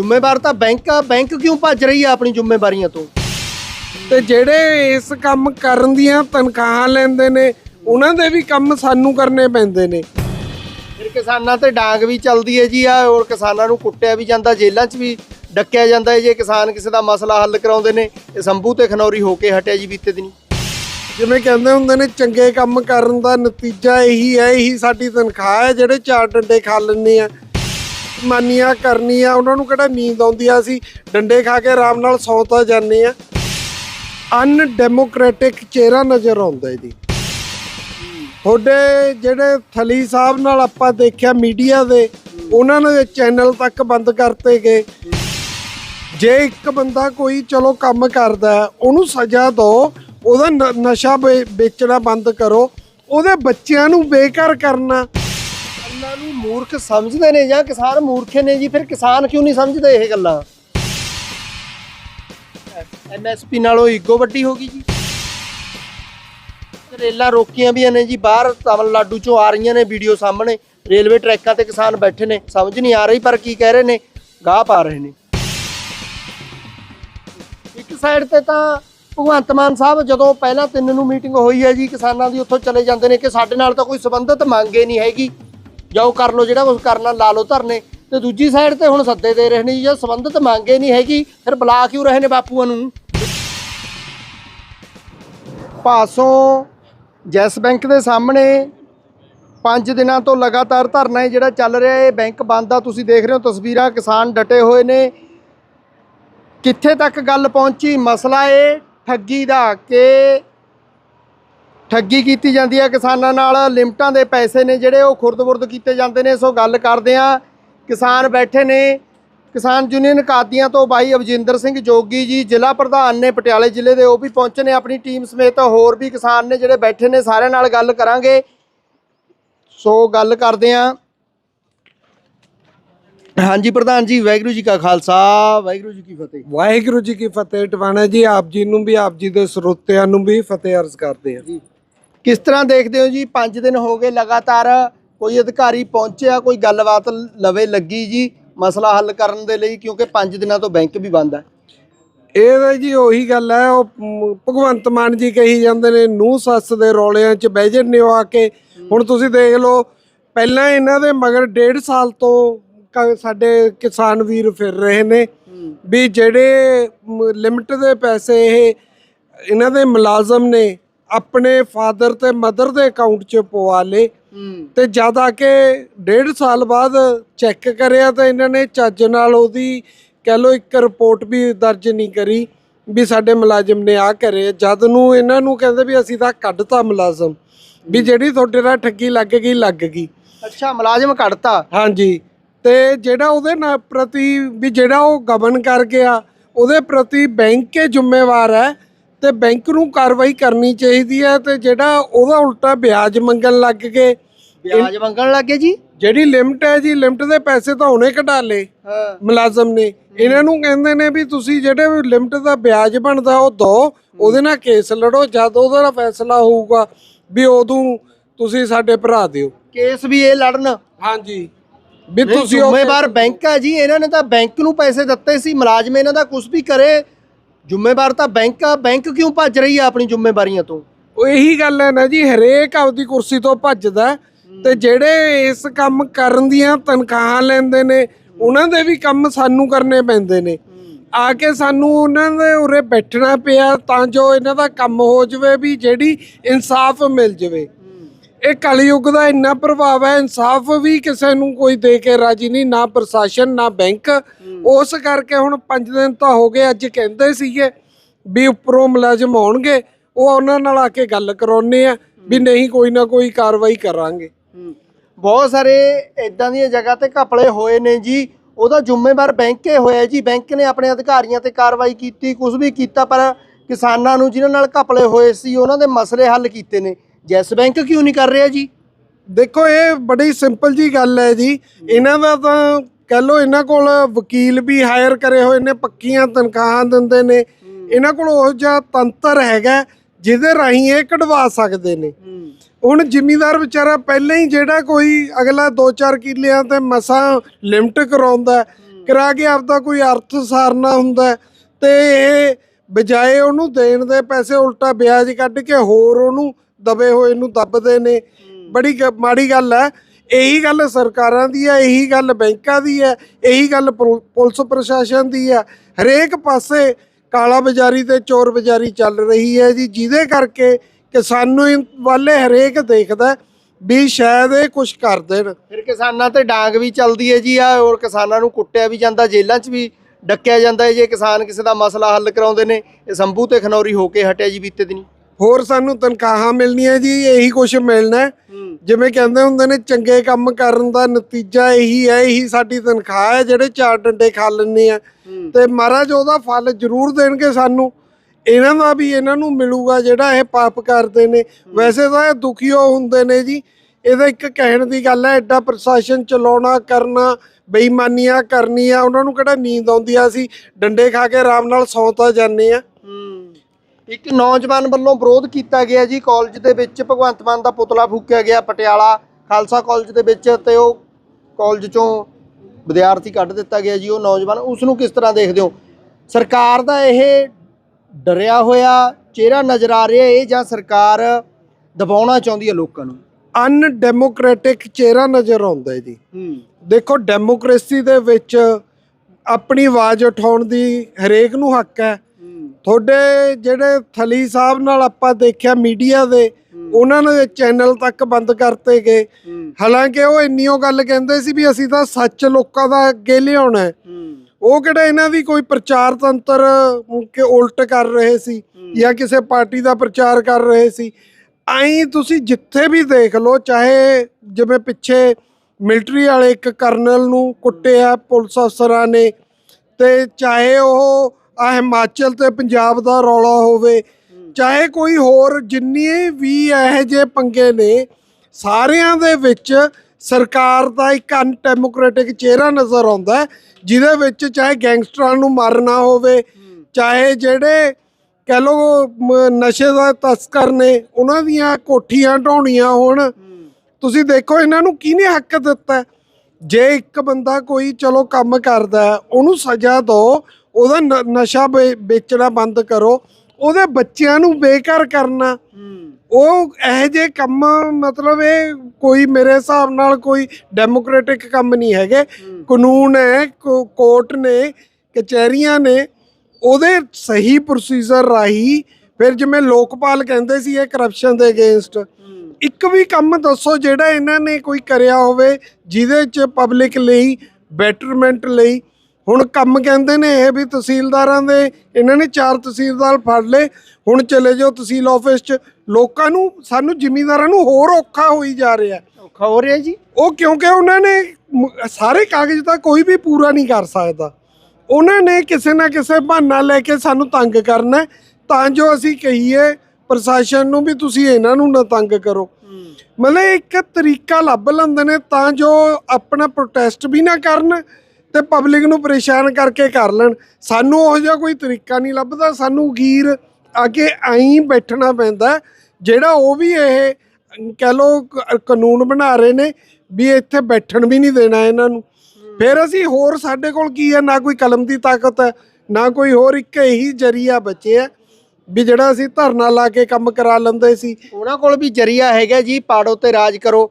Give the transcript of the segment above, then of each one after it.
ਜ਼ਿੰਮੇਵਾਰ ਤਾਂ ਬੈਂਕ ਆ ਬੈਂਕ ਕਿਉਂ ਭੱਜ ਰਹੀ ਆ ਆਪਣੀ ਜ਼ਿੰਮੇਵਾਰੀਆਂ ਤੋਂ? ਤੇ ਜਿਹੜੇ ਇਸ ਕੰਮ ਕਰਨ ਦੀਆਂ ਤਨਖਾਹਾਂ ਲੈਂਦੇ ਨੇ ਉਹਨਾਂ ਦੇ ਵੀ ਕੰਮ ਸਾਨੂੰ ਕਰਨੇ ਪੈਂਦੇ ਨੇ। ਫਿਰ ਕਿਸਾਨਾਂ ਤੇ ਡਾਂਗ ਵੀ ਚੱਲਦੀ ਹੈ ਜੀ ਆ ਔਰ ਕਿਸਾਨਾਂ ਨੂੰ ਕੁੱਟਿਆ ਵੀ ਜਾਂਦਾ ਜੇਲ੍ਹਾਂ 'ਚ ਵੀ ਡੱਕਿਆ ਜਾਂਦਾ ਹੈ ਜੇ ਕਿਸਾਨ ਕਿਸੇ ਦਾ ਮਸਲਾ ਹੱਲ ਕਰਾਉਂਦੇ ਨੇ ਇਹ ਸੰਭੂ ਤੇ ਖਨੌਰੀ ਹੋ ਕੇ ਹਟਿਆ ਜੀ ਬੀਤੇ ਦਿਨੀ। ਜਿਵੇਂ ਕਹਿੰਦੇ ਹੁੰਦੇ ਨੇ ਚੰਗੇ ਕੰਮ ਕਰਨ ਦਾ ਨਤੀਜਾ ਇਹੀ ਹੈ ਇਹੀ ਸਾਡੀ ਤਨਖਾਹ ਹੈ ਜਿਹੜੇ ਚਾਰ ਡੰਡੇ ਖਾ ਲੈਂਦੇ ਆ। ਮਾਨੀਆਂ ਕਰਨੀ ਆ ਉਹਨਾਂ ਨੂੰ ਕਿਹੜਾ ਨੀਂਦ ਆਉਂਦੀ ਆ? ਅਸੀਂ ਡੰਡੇ ਖਾ ਕੇ ਆਰਾਮ ਨਾਲ ਸੌਂ ਤਾਂ ਜਾਂਦੇ ਆ। ਅਨਡੈਮੋਕ੍ਰੈਟਿਕ ਚਿਹਰਾ ਨਜ਼ਰ ਆਉਂਦਾ ਹੈ ਜੀ ਤੁਹਾਡੇ ਜਿਹੜੇ ਥਲੀ ਸਾਹਿਬ ਨਾਲ ਆਪਾਂ ਦੇਖਿਆ ਮੀਡੀਆ ਦੇ, ਉਹਨਾਂ ਨੇ ਚੈਨਲ ਤੱਕ ਬੰਦ ਕਰਤੇ ਗਏ। ਜੇ ਇੱਕ ਬੰਦਾ ਕੋਈ ਚਲੋ ਕੰਮ ਕਰਦਾ, ਉਹਨੂੰ ਸਜ਼ਾ ਦਿਓ ਉਹਦਾ ਨ- ਨਸ਼ਾ ਵੇਚਣਾ ਬੰਦ ਕਰੋ, ਉਹਦੇ ਬੱਚਿਆਂ ਨੂੰ ਬੇਘਰ ਕਰਨਾ। ਉਹਨਾਂ ਨੂੰ ਮੂਰਖ ਸਮਝਦੇ ਨੇ ਜਾਂ ਕਿਸਾਨ ਮੂਰਖੇ ਨੇ ਜੀ, ਫਿਰ ਕਿਸਾਨ ਕਿਉਂ ਨਹੀਂ ਸਮਝਦੇ ਇਹ ਗੱਲਾਂ? ਐਮਐਸਪੀ ਨਾਲੋਂ ਈਗੋ ਵੱਡੀ ਹੋ ਗਈ ਜੀ। ਰੇਲਾਂ ਰੋਕੀਆਂ ਵੀ ਨੇ ਜੀ, ਬਾਹਰ ਤਮਿਲਨਾਡੂ ਚੋਂ ਆ ਰਹੀਆਂ ਨੇ ਵੀਡੀਓ ਸਾਹਮਣੇ। ਰੇਲਵੇ ਟਰੈਕਾਂ ਤੇ ਕਿਸਾਨ ਬੈਠੇ ਨੇ, ਸਮਝ ਨਹੀਂ ਆ ਰਹੀ ਪਰ ਕੀ ਕਹਿ ਰਹੇ ਨੇ? ਗਾਹ ਪਾ ਰਹੇ ਨੇ। ਇੱਕ ਸਾਈਡ ਤੇ ਤਾਂ ਭਗਵੰਤ ਮਾਨ ਸਾਹਿਬ ਜਦੋਂ ਪਹਿਲਾਂ ਤਿੰਨ ਨੂੰ ਮੀਟਿੰਗ ਹੋਈ ਹੈ ਜੀ, ਕਿਸਾਨਾਂ ਦੀ ਉੱਥੋਂ ਚਲੇ ਜਾਂਦੇ ਨੇ ਕਿ ਸਾਡੇ ਨਾਲ ਤਾਂ ਕੋਈ ਸੰਬੰਧਤ ਮੰਗੇ ਨਹੀਂ ਹੈਗੀ। ਜਾਓ ਕਰ ਲਓ, ਜਿਹੜਾ ਕੁਝ ਕਰਨਾ, ਲਾ ਲਓ ਧਰਨੇ। ਤੇ ਦੂਜੀ ਸਾਈਡ ਤੇ ਹੁਣ ਸੱਦੇ ਦੇ ਰਹੇ ਨੇ ਜੀ, ਜੇ ਸੰਬੰਧਤ ਮੰਗੇ ਨਹੀਂ ਹੈਗੀ, ਫਿਰ ਬੁਲਾ ਕਿਉਂ ਰਹੇ ਨੇ ਬਾਪੂਆਂ ਨੂੰ? ਪਾਸੋਂ ਜੈਸ ਬੈਂਕ ਦੇ ਸਾਹਮਣੇ 5 ਦਿਨਾਂ ਤੋਂ ਲਗਾਤਾਰ ਧਰਨਾ ਹੈ, ਜਿਹੜਾ ਚੱਲ ਰਿਹਾ ਹੈ। ਬੈਂਕ ਬੰਦ ਆ, ਤੁਸੀਂ ਦੇਖ ਰਹੇ ਹੋ ਤਸਵੀਰਾਂ, ਕਿਸਾਨ ਡਟੇ ਹੋਏ ਨੇ। ਕਿੱਥੇ ਤੱਕ ਗੱਲ ਪਹੁੰਚੀ? ਮਸਲਾ ਇਹ ਠੱਗੀ ਦਾ ਕਿ ਠੱਗੀ ਕੀਤੀ ਜਾਂਦੀ ਹੈ ਕਿਸਾਨਾਂ ਨਾਲ। ਲਿਮਟਾਂ ਦੇ ਪੈਸੇ ਨੇ ਜਿਹੜੇ ਉਹ ਖੁਰਦ-ਬੁਰਦ ਕੀਤੇ ਜਾਂਦੇ ਨੇ। ਸੋ ਗੱਲ ਕਰਦੇ ਆ ਕਿਸਾਨ ਬੈਠੇ ਨੇ। ਕਿਸਾਨ ਯੂਨੀਅਨ ਕਾਦੀਆਂ ਤੋਂ ਬਾਈ ਅਵਜਿੰਦਰ ਸਿੰਘ ਜੋਗੀ ਜੀ ਜ਼ਿਲ੍ਹਾ ਪ੍ਰਧਾਨ ਨੇ ਪਟਿਆਲੇ ਜ਼ਿਲ੍ਹੇ ਦੇ ਉਹ ਵੀ ਪਹੁੰਚੇ ਨੇ। ਆਪਣੀ ਟੀਮ ਸਮੇਤ ਹੋਰ ਵੀ ਕਿਸਾਨ ਨੇ ਜਿਹੜੇ ਬੈਠੇ ਨੇ ਸਾਰਿਆਂ ਨਾਲ ਗੱਲ ਕਰਾਂਗੇ। ਸੋ ਗੱਲ ਕਰਦੇ ਆ ਹਾਂਜੀ ਪ੍ਰਧਾਨ ਜੀ ਵਾਹਿਗੁਰੂ ਜੀ ਕਾ ਖਾਲਸਾ। ਵਾਹਿਗੁਰੂ ਜੀ ਕੀ ਫਤਿਹ। ਵਾਹਿਗੁਰੂ ਜੀ ਕੀ ਫਤਿਹ। ਟਵਾਣਾ ਜੀ ਆਪ ਜੀ ਨੂੰ ਵੀ ਆਪ ਜੀ ਦੇ ਸਰੋਤਿਆਂ ਨੂੰ ਵੀ ਫਤਿਹ ਅਰਜ਼ ਕਰਦੇ ਹਾਂ। ਜੀ। ਕਿਸ ਤਰ੍ਹਾਂ ਦੇਖਦੇ ਹੋ ਜੀ? 5 ਦਿਨ ਹੋ ਗਏ ਲਗਾਤਾਰ ਕੋਈ ਅਧਿਕਾਰੀ ਪਹੁੰਚਿਆ, ਕੋਈ ਗੱਲਬਾਤ ਲਵੇ ਲੱਗੀ ਜੀ, ਮਸਲਾ ਹੱਲ ਕਰਨ ਦੇ ਲਈ, ਕਿਉਂਕਿ 5 ਦਿਨਾਂ ਤੋਂ ਬੈਂਕ ਵੀ ਬੰਦ ਹੈ। ਇਹ ਤਾਂ ਜੀ ਉਹੀ ਗੱਲ ਹੈ, ਉਹ ਭਗਵੰਤ ਮਾਨ ਜੀ ਕਹੀ ਜਾਂਦੇ ਨੇ ਨੂੰ ਸੱਸ ਦੇ ਰੌਲਿਆਂ 'ਚ ਬਹਿ ਜੰਨੇ ਹੋ ਆ ਕੇ। ਹੁਣ ਤੁਸੀਂ ਦੇਖ ਲਓ, ਪਹਿਲਾਂ ਇਹਨਾਂ ਦੇ ਮਗਰ ਡੇਢ ਸਾਲ ਤੋਂ ਕ- ਸਾਡੇ ਕਿਸਾਨ ਵੀਰ ਫਿਰ ਰਹੇ ਨੇ। ਵੀ ਜਿਹੜੇ ਲਿਮਟ ਦੇ ਪੈਸੇ ਇਹ, ਇਹਨਾਂ ਦੇ ਮੁਲਾਜ਼ਮ ਨੇ ਆਪਣੇ ਫਾਦਰ ਤੇ ਮਦਰ ਦੇ ਅਕਾਊਂਟ 'ਚ ਪਵਾ ਲੇ ਤੇ ਜਦ ਆ ਕੇ ਡੇਢ ਸਾਲ ਬਾਅਦ ਚੈੱਕ ਕਰਿਆ ਤਾਂ ਇਹਨਾਂ ਨੇ ਚੱਜ ਨਾਲ ਉਹਦੀ ਕਹਿ ਲੋ ਇੱਕ ਰਿਪੋਰਟ ਵੀ ਦਰਜ ਨਹੀਂ ਕਰੀ ਵੀ ਸਾਡੇ ਮੁਲਾਜ਼ਮ ਨੇ ਆ ਕਰੇ। ਜਦ ਨੂੰ ਇਹਨਾਂ ਨੂੰ ਕਹਿੰਦੇ ਵੀ ਅਸੀਂ ਤਾਂ ਕੱਢਤਾ ਮੁਲਾਜ਼ਮ ਵੀ ਜਿਹੜੀ ਤੁਹਾਡੇ ਨਾਲ ਠੱਗੀ ਲੱਗ ਗਈ ਲੱਗ ਗਈ। ਅੱਛਾ ਮੁਲਾਜ਼ਮ ਕੱਢਤਾ। ਹਾਂਜੀ। ਤੇ ਜਿਹੜਾ ਉਹਦੇ ਨਾਲ ਪ੍ਰਤੀ ਵੀ ਜਿਹੜਾ ਉਹ ਗਵਨ ਕਰ ਗਿਆ ਉਹਦੇ ਪ੍ਰਤੀ ਬੈਂਕ ਕੇ ਜ਼ਿੰਮੇਵਾਰ ਹੈ ਤੇ ਬੈਂਕ ਨੂੰ ਕਾਰਵਾਈ ਕਰਨੀ ਚਾਹੀਦੀ ਹੈ ਤੇ ਜਿਹੜਾ ਉਹਦਾ ਉਲਟਾ ਵਿਆਜ ਮੰਗਣ ਲੱਗ ਗਏ। ਵਿਆਜ ਮੰਗਣ ਲੱਗੇ ਜੀ? ਜਿਹੜੀ ਲਿਮਟ ਹੈ ਜੀ ਲਿਮਟ ਦੇ ਪੈਸੇ ਤਾਂ ਉਹਨੇ ਕਢਾ ਲਏ ਹਾਂ। ਮੁਲਾਜ਼ਮ ਨੇ। ਇਹਨਾਂ ਨੂੰ ਕਹਿੰਦੇ ਨੇ ਵੀ ਤੁਸੀਂ ਜਿਹੜੇ ਲਿਮਟ ਦਾ ਵਿਆਜ ਬਣਦਾ ਉਹ ਦੋ ਉਹਦੇ ਨਾਲ ਕੇਸ ਲੜੋ ਜਦ ਉਹਦਾ ਫੈਸਲਾ ਹੋਊਗਾ ਵੀ ਉਦੋਂ ਤੁਸੀਂ ਸਾਡੇ ਭਰਾ ਦਿਓ। ਕੇਸ ਵੀ ਇਹ ਲੜਨ। ਹਾਂਜੀ। ਵੀ ਤੁਸੀਂ ਉਹ ਜ਼ਿੰਮੇਵਾਰ ਬੈਂਕ ਆ ਜੀ ਇਹਨਾਂ ਨੇ ਤਾਂ ਬੈਂਕ ਨੂੰ ਪੈਸੇ ਦਿੱਤੇ ਸੀ ਮੁਲਾਜ਼ਮ ਇਹਨਾਂ ਦਾ ਕੁਝ ਵੀ ਕਰੇ ਜ਼ਿੰਮੇਵਾਰ ਤਾਂ ਬੈਂਕ ਆ ਬੈਂਕ ਕਿਉਂ ਭੱਜ ਰਹੀ ਆ ਆਪਣੀ ਜ਼ਿੰਮੇਵਾਰੀਆਂ ਤੋਂ? ਉਹ ਇਹੀ ਗੱਲ ਹੈ ਨਾ ਜੀ ਹਰੇਕ ਆਪਦੀ ਕੁਰਸੀ ਤੋਂ ਭੱਜਦਾ ਤੇ ਜਿਹੜੇ ਇਸ ਕੰਮ ਕਰਨ ਦੀਆਂ ਤਨਖਾਹਾਂ ਲੈਂਦੇ ਨੇ ਉਹਨਾਂ ਦੇ ਵੀ ਕੰਮ ਸਾਨੂੰ ਕਰਨੇ ਪੈਂਦੇ ਨੇ। ਆ ਕੇ ਸਾਨੂੰ ਉਹਨਾਂ ਦੇ ਉਰੇ ਬੈਠਣਾ ਪਿਆ ਤਾਂ ਜੋ ਇਹਨਾਂ ਦਾ ਕੰਮ ਹੋ ਜਵੇ ਵੀ ਜਿਹੜੀ ਇਨਸਾਫ ਮਿਲ ਜਵੇ। ਇਹ ਕਲਯੁੱਗ ਦਾ ਇੰਨਾ ਪ੍ਰਭਾਵ ਹੈ ਇਨਸਾਫ ਵੀ ਕਿਸੇ ਨੂੰ ਕੋਈ ਦੇ ਕੇ ਰਾਜੀ ਨਹੀਂ ਨਾ ਪ੍ਰਸ਼ਾਸਨ ਨਾ ਬੈਂਕ। ਉਸ ਕਰਕੇ ਹੁਣ 5 ਦਿਨ ਤਾਂ ਹੋ ਗਏ ਅੱਜ ਕਹਿੰਦੇ ਸੀਗੇ ਵੀ ਉੱਪਰੋਂ ਮੁਲਾਜ਼ਮ ਆਉਣਗੇ ਉਹ ਉਹਨਾਂ ਨਾਲ ਆ ਕੇ ਗੱਲ ਕਰਾਉਣੇ ਆ ਵੀ ਨਹੀਂ ਕੋਈ ਨਾ ਕੋਈ ਕਾਰਵਾਈ ਕਰਾਂਗੇ। ਬਹੁਤ ਸਾਰੇ ਇਦਾਂ ਦੀਆਂ ਜਗ੍ਹਾ ਤੇ ਘਪਲੇ ਹੋਏ ਨੇ ਜੀ। ਉਹਦਾ ਜ਼ਿੰਮੇਵਾਰ ਬੈਂਕ ਹੀ ਹੋਇਆ ਜੀ। ਬੈਂਕ ਨੇ ਆਪਣੇ ਅਧਿਕਾਰੀਆਂ ਤੇ ਕਾਰਵਾਈ ਕੀਤੀ ਕੁਝ ਵੀ ਕੀਤਾ ਪਰ ਕਿਸਾਨਾਂ ਨੂੰ ਜਿਨ੍ਹਾਂ ਨਾਲ ਘਪਲੇ ਹੋਏ ਸੀ ਉਹਨਾਂ ਦੇ ਮਸਲੇ ਹੱਲ ਕੀਤੇ ਨੇ। ਯੈਸ ਬੈਂਕ ਕਿਉਂ ਨਹੀਂ ਕਰ ਰਿਹਾ ਜੀ? ਦੇਖੋ, ਇਹ ਬੜੀ ਸਿੰਪਲ ਜੀ ਗੱਲ ਹੈ ਜੀ। ਇਹਨਾਂ ਦਾ ਤਾਂ ਕਹਿ ਲੋ ਇਹਨਾਂ ਕੋਲ ਵਕੀਲ ਵੀ ਹਾਇਰ ਕਰੇ ਹੋਏ ਨੇ, ਪੱਕੀਆਂ ਤਨਖਾਹਾਂ ਦਿੰਦੇ ਨੇ। ਇਹਨਾਂ ਕੋਲ ਉਹ ਜਿਹਾ ਤੰਤਰ ਹੈਗਾ ਜਿਹਦੇ ਰਾਹੀਂ ਇਹ ਕਢਵਾ ਸਕਦੇ ਨੇ। ਹੁਣ ਜ਼ਿਮੀਦਾਰ ਵਿਚਾਰਾ ਪਹਿਲਾਂ ਹੀ ਜਿਹੜਾ ਕੋਈ ਅਗਲਾ 2-4 ਕਿੱਲਿਆਂ ਤੇ ਮਸਾਂ ਲਿਮਟ ਕਰਾਉਂਦਾ ਕਰਾ ਕੇ ਆਪਦਾ ਕੋਈ ਅਰਥ ਸਾਰਨਾ ਹੁੰਦਾ ਹੈ ਤੇ ਇਹ ਬਜਾਏ ਉਹਨੂੰ ਦੇਣ ਦੇ ਪੈਸੇ ਉਲਟਾ ਵਿਆਜ ਕੱਢ ਕੇ ਹੋਰ ਉਹਨੂੰ ਦਬੇ ਹੋਏ ਨੂੰ ਦੱਬਦੇ ਨੇ। ਬੜੀ ਗ- ਮਾੜੀ ਗੱਲ ਹੈ। ਇਹੀ ਗੱਲ ਸਰਕਾਰਾਂ ਦੀ ਹੈ ਇਹੀ ਗੱਲ ਬੈਂਕਾਂ ਦੀ ਹੈ ਇਹੀ ਗੱਲ ਪੁਲ- ਪੁਲਿਸ ਪ੍ਰਸ਼ਾਸਨ ਦੀ ਹੈ। ਹਰੇਕ ਪਾਸੇ ਕਾਲਾ ਬਾਜ਼ਾਰੀ ਤੇ ਚੋਰ ਬਾਜ਼ਾਰੀ ਚੱਲ ਰਹੀ ਹੈ ਜੀ ਜਿਹਦੇ ਕਰਕੇ ਕਿਸਾਨੂੰ ਵਾਲੇ ਹਰੇਕ ਦੇਖਦਾ ਵੀ ਸ਼ਾਇਦ ਇਹ ਕੁਝ ਕਰ ਦੇਣ। ਫਿਰ ਕਿਸਾਨਾਂ ਤੇ ਡਾਂਗ ਵੀ ਚੱਲਦੀ ਹੈ ਜੀ ਆ ਔਰ ਕਿਸਾਨਾਂ ਨੂੰ ਕੁੱਟਿਆ ਵੀ ਜਾਂਦਾ ਜੇਲ੍ਹਾਂ 'ਚ ਵੀ ਡੱਕਿਆ ਜਾਂਦਾ ਹੈ। ਜੇ ਕਿਸਾਨ ਕਿਸੇ ਦਾ ਮਸਲਾ ਹੱਲ ਕਰਾਉਂਦੇ ਨੇ ਇਹ ਸੰਭੂ ਤੇ ਖਨੌਰੀ ਹੋ ਕੇ ਹਟਿਆ ਜੀ ਬੀਤੇ ਦਿਨੀ। ਹੋਰ ਸਾਨੂੰ ਤਨਖਾਹਾਂ ਮਿਲਣੀਆਂ ਜੀ ਇਹੀ ਕੁਝ ਮਿਲਣਾ ਹੈ। ਜਿਵੇਂ ਕਹਿੰਦੇ ਹੁੰਦੇ ਨੇ ਚੰਗੇ ਕੰਮ ਕਰਨ ਦਾ ਨਤੀਜਾ ਇਹੀ ਹੈ ਇਹੀ ਸਾਡੀ ਤਨਖਾਹ ਹੈ ਜਿਹੜੇ ਚਾਰ ਡੰਡੇ ਖਾ ਲੈਂਦੇ ਆ। ਤੇ ਮਹਾਰਾਜ ਉਹਦਾ ਫਲ ਜ਼ਰੂਰ ਦੇਣਗੇ ਸਾਨੂੰ। ਇਹਨਾਂ ਦਾ ਵੀ ਇਹਨਾਂ ਨੂੰ ਮਿਲੂਗਾ ਜਿਹੜਾ ਇਹ ਪਾਪ ਕਰਦੇ ਨੇ। ਵੈਸੇ ਤਾਂ ਇਹ ਦੁਖੀਓ ਹੁੰਦੇ ਨੇ ਜੀ। ਇਹਦਾ ਇੱਕ ਕਹਿਣ ਦੀ ਗੱਲ ਹੈ ਐਡਾ ਪ੍ਰਸ਼ਾਸਨ ਚਲਾਉਣਾ ਕਰਨਾ ਬੇਈਮਾਨੀਆਂ ਕਰਨੀਆਂ ਉਹਨਾਂ ਨੂੰ ਕਿਹੜਾ ਨੀਂਦ ਆਉਂਦੀ ਆ ਅਸੀਂ ਡੰਡੇ ਖਾ ਕੇ ਆਰਾਮ ਨਾਲ ਸੌਂ ਤਾਂ ਜਾਂਦੇ ਆ। ਇੱਕ ਨੌਜਵਾਨ ਵੱਲੋਂ ਵਿਰੋਧ ਕੀਤਾ ਗਿਆ ਜੀ। ਕਾਲਜ ਦੇ ਵਿੱਚ ਭਗਵੰਤ ਮਾਨ ਦਾ ਪੁਤਲਾ ਫੂਕਿਆ ਗਿਆ ਪਟਿਆਲਾ ਖਾਲਸਾ ਕਾਲਜ ਦੇ ਵਿੱਚ ਤੇ ਉਹ ਕਾਲਜ ਚੋਂ ਵਿਦਿਆਰਥੀ ਕੱਢ ਦਿੱਤਾ ਗਿਆ ਜੀ। ਉਹ ਨੌਜਵਾਨ ਉਸ ਨੂੰ ਕਿਸ ਤਰ੍ਹਾਂ ਦੇਖਦੇ ਹੋ? ਸਰਕਾਰ ਦਾ ਇਹ ਡਰਿਆ ਹੋਇਆ ਚਿਹਰਾ ਨਜ਼ਰ ਆ ਰਿਹਾ ਇਹ ਜਾਂ ਸਰਕਾਰ ਦਬਾਉਣਾ ਚਾਹੁੰਦੀ ਹੈ ਲੋਕਾਂ ਨੂੰ? ਅਨਡੈਮੋਕ੍ਰੈਟਿਕ ਚਿਹਰਾ ਨਜ਼ਰ ਆਉਂਦਾ ਹੈ। ਜੀ ਦੇਖੋ ਡੈਮੋਕ੍ਰੇਸੀ ਦੇ ਵਿੱਚ ਆਪਣੀ ਆਵਾਜ਼ ਉਠਾਉਣ ਦੀ ਹਰੇਕ ਨੂੰ ਹੱਕ ਹੈ। ਤੁਹਾਡੇ ਜਿਹੜੇ ਥਲੀ ਸਾਹਿਬ ਨਾਲ ਆਪਾਂ ਦੇਖਿਆ ਮੀਡੀਆ ਦੇ ਉਹਨਾਂ ਨੇ ਚੈਨਲ ਤੱਕ ਬੰਦ ਕਰਤੇ ਗਏ। ਹਾਲਾਂਕਿ ਉਹ ਇੰਨੀਓ ਗੱਲ ਕਹਿੰਦੇ ਸੀ ਵੀ ਅਸੀਂ ਤਾਂ ਸੱਚ ਲੋਕਾਂ ਦਾ ਅੱਗੇ ਲਿਆਉਣਾ ਹੈ। ਉਹ ਕਿਹੜਾ ਇਹਨਾਂ ਦੀ ਕੋਈ ਪ੍ਰਚਾਰ ਤੰਤਰ ਕਿ ਉਲਟ ਕਰ ਰਹੇ ਸੀ ਜਾਂ ਕਿਸੇ ਪਾਰਟੀ ਦਾ ਪ੍ਰਚਾਰ ਕਰ ਰਹੇ ਸੀ। ਐਂ ਤੁਸੀਂ ਜਿੱਥੇ ਵੀ ਦੇਖ ਲਓ ਚਾਹੇ ਜਿਵੇਂ ਪਿੱਛੇ ਮਿਲਟਰੀ ਵਾਲੇ ਇੱਕ ਕਰਨਲ ਨੂੰ ਕੁੱਟਿਆ ਪੁਲਿਸ ਅਫਸਰਾਂ ਨੇ ਤੇ ਚਾਹੇ ਉਹ ਆ ਹਿਮਾਚਲ ਤੇ ਪੰਜਾਬ ਦਾ ਰੌਲਾ ਹੋਵੇ, ਚਾਹੇ ਕੋਈ ਹੋਰ ਜਿੰਨੇ ਵੀ ਇਹੋ ਜਿਹੇ ਪੰਗੇ ਨੇ, ਸਾਰਿਆਂ ਦੇ ਵਿੱਚ ਸਰਕਾਰ ਦਾ ਇੱਕ ਅਨਡੈਮੋਕ੍ਰੈਟਿਕ ਚਿਹਰਾ ਨਜ਼ਰ ਆਉਂਦਾ ਜਿਹਦੇ ਵਿੱਚ ਚਾਹੇ ਗੈਂਗਸਟਰਾਂ ਨੂੰ ਮਾਰਨਾ ਹੋਵੇ, ਚਾਹੇ ਜਿਹੜੇ ਕਹਿ ਲੋ ਨਸ਼ੇ ਦਾ ਤਸਕਰ ਨੇ, ਉਹਨਾਂ ਦੀਆਂ ਕੋਠੀਆਂ ਢਾਉਣੀਆਂ ਹੋਣ। ਤੁਸੀਂ ਦੇਖੋ, ਇਹਨਾਂ ਨੂੰ ਕਿਹਨੇ ਹੱਕ ਦਿੱਤਾ? ਜੇ ਇੱਕ ਬੰਦਾ ਕੋਈ ਚਲੋ ਕੰਮ ਕਰਦਾ ਉਹਨੂੰ ਸਜ਼ਾ ਦਿਓ ਉਹਦਾ ਨ- ਨਸ਼ਾ ਵੇ- ਵੇਚਣਾ ਬੰਦ ਕਰੋ। ਉਹਦੇ ਬੱਚਿਆਂ ਨੂੰ ਬੇਘਰ ਕਰਨਾ। ਉਹ ਇਹੋ ਜਿਹੇ ਕੰਮ, ਮਤਲਬ ਇਹ ਕੋਈ ਮੇਰੇ ਹਿਸਾਬ ਨਾਲ ਕੋਈ ਡੈਮੋਕ੍ਰੈਟਿਕ ਕੰਮ ਨਹੀਂ ਹੈਗੇ। ਕਾਨੂੰਨ ਹੈ, ਕੋ- ਕੋਰਟ ਨੇ, ਕਚਹਿਰੀਆਂ ਨੇ, ਉਹਦੇ ਸਹੀ ਪ੍ਰੋਸੀਜਰ ਰਾਹੀਂ ਫਿਰ ਜਿਵੇਂ ਲੋਕਪਾਲ ਕਹਿੰਦੇ ਸੀ ਇਹ ਕਰਪਸ਼ਨ ਦੇ ਅਗੇਂਸਟ ਇੱਕ ਵੀ ਕੰਮ ਦੱਸੋ ਜਿਹੜਾ ਇਹਨਾਂ ਨੇ ਕੋਈ ਕਰਿਆ ਹੋਵੇ, ਜਿਹਦੇ ਚ ਪਬਲਿਕ ਲਈ ਬੈਟਰਮੈਂਟ ਲਈ ਹੁਣ ਕੰਮ ਕਹਿੰਦੇ ਨੇ ਇਹ ਵੀ ਤਹਿਸੀਲਦਾਰਾਂ ਦੇ ਇਹਨਾਂ ਨੇ ਚਾਰ ਤਹਿਸੀਲਦਾਰ ਫੜ ਲਏ ਹੁਣ ਚਲੇ ਜਾਓ ਤਹਿਸੀਲ ਆਫਿਸ ਚ। ਲੋਕਾਂ ਨੂੰ ਸਾਨੂੰ ਜ਼ਿਮੀਂਦਾਰਾਂ ਨੂੰ ਹੋਰ ਔਖਾ ਹੋਈ ਜਾ ਰਿਹਾ। ਔਖਾ ਹੋ ਰਿਹਾ ਜੀ। ਉਹ ਕਿਉਂਕਿ ਉਹਨਾਂ ਨੇ ਮ- ਸਾਰੇ ਕਾਗਜ਼ ਤਾਂ ਕੋਈ ਵੀ ਪੂਰਾ ਨਹੀਂ ਕਰ ਸਕਦਾ। ਉਹਨਾਂ ਨੇ ਕਿਸੇ ਨਾ ਕਿਸੇ ਬਹਾਨਾ ਲੈ ਕੇ ਸਾਨੂੰ ਤੰਗ ਕਰਨਾ ਹੈ, ਤਾਂ ਜੋ ਅਸੀਂ ਕਹੀਏ ਪ੍ਰਸ਼ਾਸਨ ਨੂੰ ਵੀ ਤੁਸੀਂ ਇਹਨਾਂ ਨੂੰ ਨਾ ਤੰਗ ਕਰੋ। ਮਤਲਬ ਇੱਕ ਤਰੀਕਾ ਲੱਭ ਲੈਂਦੇ ਨੇ ਤਾਂ ਜੋ ਆਪਣਾ ਪ੍ਰੋਟੈਸਟ ਵੀ ਨਾ ਕਰਨ ਤੇ ਪਬਲਿਕ ਨੂੰ ਪਰੇਸ਼ਾਨ ਕਰਕੇ ਕਰ ਲੈਣ। ਸਾਨੂੰ ਉਹ ਜਿਹਾ ਕੋਈ ਤਰੀਕਾ ਨਹੀਂ ਲੱਭਦਾ, ਸਾਨੂੰ ਗੀਰ ਅੱਗੇ ਐਂ ਬੈਠਣਾ ਪੈਂਦਾ ਜਿਹੜਾ ਉਹ ਵੀ ਇਹ ਕਹਿ ਲੋ ਕਾਨੂੰਨ ਬਣਾ ਰਹੇ ਨੇ ਵੀ ਇੱਥੇ ਬੈਠਣ ਵੀ ਨਹੀਂ ਦੇਣਾ ਇਹਨਾਂ ਨੂੰ। ਫਿਰ ਅਸੀਂ ਹੋਰ ਸਾਡੇ ਕੋਲ ਕੀ ਹੈ? ਨਾ ਕੋਈ ਕਲਮ ਦੀ ਤਾਕਤ ਹੈ, ਨਾ ਕੋਈ ਹੋਰ ਇੱਕ ਇਹੀ ਜਰੀਆ ਬਚਿਆ ਵੀ ਜਿਹੜਾ ਅਸੀਂ ਧਰਨਾ ਲਾ ਕੇ ਕੰਮ ਕਰਾ ਲੈਂਦੇ ਸੀ। ਉਹਨਾਂ ਕੋਲ ਵੀ ਜਰੀਆ ਹੈਗਾ ਜੀ, ਪਾੜੋ ਤੇ ਰਾਜ ਕਰੋ।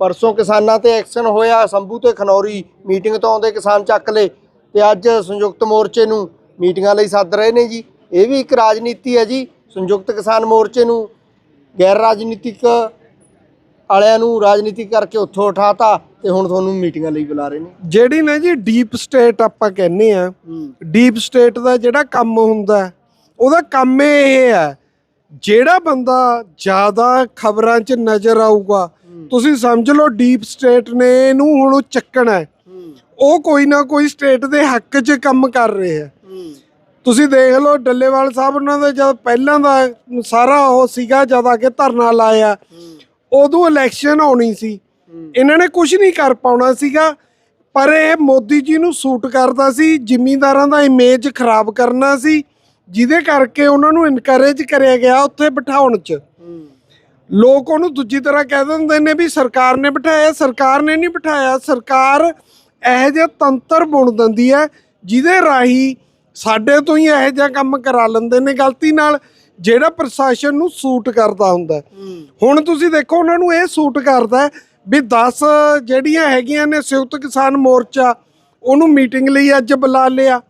ਪਰਸੋਂ ਕਿਸਾਨਾਂ ਤੇ ਐਕਸ਼ਨ ਹੋਇਆ ਸੰਭੂ ਤੇ ਖਨੌਰੀ ਮੀਟਿੰਗ ਤੋਂ ਆਉਂਦੇ ਕਿਸਾਨ ਚੱਕ ਲਏ ਤੇ ਅੱਜ ਸੰਯੁਕਤ ਮੋਰਚੇ ਨੂੰ ਮੀਟਿੰਗਾਂ ਲਈ ਸੱਦ ਰਹੇ ਨੇ ਜੀ। ਇਹ ਵੀ ਇੱਕ ਰਾਜਨੀਤੀ ਹੈ ਜੀ ਸੰਯੁਕਤ ਕਿਸਾਨ ਮੋਰਚੇ ਨੂੰ ਗੈਰ ਰਾਜਨੀਤਿਕ ਵਾਲਿਆਂ ਨੂੰ ਰਾਜਨੀਤੀ ਕਰਕੇ ਉੱਥੋਂ ਉਠਾਤਾ ਤੇ ਹੁਣ ਤੁਹਾਨੂੰ ਮੀਟਿੰਗਾਂ ਲਈ ਬੁਲਾ ਰਹੇ ਨੇ। ਜਿਹੜੀ ਨਾ ਜੀ ਡੀਪ ਸਟੇਟ ਆਪਾਂ ਕਹਿੰਨੇ ਆ ਡੀਪ ਸਟੇਟ ਦਾ ਜਿਹੜਾ ਕੰਮ ਹੁੰਦਾ ਉਹਦਾ ਕੰਮ ਇਹ ਹੈ ਜਿਹੜਾ ਬੰਦਾ ਜ਼ਿਆਦਾ ਖਬਰਾਂ 'ਚ ਨਜ਼ਰ ਆਊਗਾ ਤੁਸੀਂ ਸਮਝ ਲਓ ਡੀਪ ਸਟੇਟ ਨੇ ਇਹਨੂੰ ਹੁਣ ਚੱਕਣਾ ਹੈ। ਉਹ ਕੋਈ ਨਾ ਕੋਈ ਸਟੇਟ ਦੇ ਹੱਕ 'ਚ ਕੰਮ ਕਰ ਰਹੇ ਆ ਤੁਸੀਂ ਦੇਖ ਲਓ ਡੱਲੇਵਾਲ ਸਾਹਿਬ ਉਹਨਾਂ ਦੇ ਜਦ ਪਹਿਲਾਂ ਦਾ ਸਾਰਾ ਉਹ ਸੀਗਾ ਜਦ ਆ ਕੇ ਧਰਨਾ ਲਾਇਆ ਉਦੋਂ ਇਲੈਕਸ਼ਨ ਆਉਣੀ ਸੀ। ਇਹਨਾਂ ਨੇ ਕੁਝ ਨਹੀਂ ਕਰ ਪਾਉਣਾ ਸੀਗਾ ਪਰ ਇਹ ਮੋਦੀ ਜੀ ਨੂੰ ਸੂਟ ਕਰਦਾ ਸੀ ਜ਼ਿਮੀਂਦਾਰਾਂ ਦਾ ਇਮੇਜ ਖਰਾਬ ਕਰਨਾ ਸੀ ਜਿਹਦੇ ਕਰਕੇ ਉਹਨਾਂ ਨੂੰ ਇਨਕਰੇਜ ਕਰਿਆ ਗਿਆ ਉੱਥੇ ਬਿਠਾਉਣ 'ਚ। ਲੋਕ ਉਹਨੂੰ ਦੂਜੀ ਤਰ੍ਹਾਂ ਕਹਿ ਦਿੰਦੇ ਨੇ ਵੀ ਸਰਕਾਰ ਨੇ ਬਿਠਾਇਆ ਸਰਕਾਰ ਨੇ ਨਹੀਂ ਬਿਠਾਇਆ। ਸਰਕਾਰ ਇਹੋ ਜਿਹਾ ਤੰਤਰ ਬੁਣ ਦਿੰਦੀ ਹੈ ਜਿਹਦੇ ਰਾਹੀਂ ਸਾਡੇ ਤੋਂ ਹੀ ਇਹੋ ਜਿਹਾ ਕੰਮ ਕਰਾ ਲੈਂਦੇ ਨੇ ਗਲਤੀ ਨਾਲ ਜਿਹੜਾ ਪ੍ਰਸ਼ਾਸਨ ਨੂੰ ਸੂਟ ਕਰਦਾ ਹੁੰਦਾ। ਹੁਣ ਤੁਸੀਂ ਦੇਖੋ ਉਹਨਾਂ ਨੂੰ ਇਹ ਸੂਟ ਕਰਦਾ ਵੀ 10 ਜਿਹੜੀਆਂ ਹੈਗੀਆਂ ਨੇ ਸੰਯੁਕਤ ਕਿਸਾਨ ਮੋਰਚਾ ਉਹਨੂੰ ਮੀਟਿੰਗ ਲਈ ਅੱਜ ਬੁਲਾ ਲਿਆ।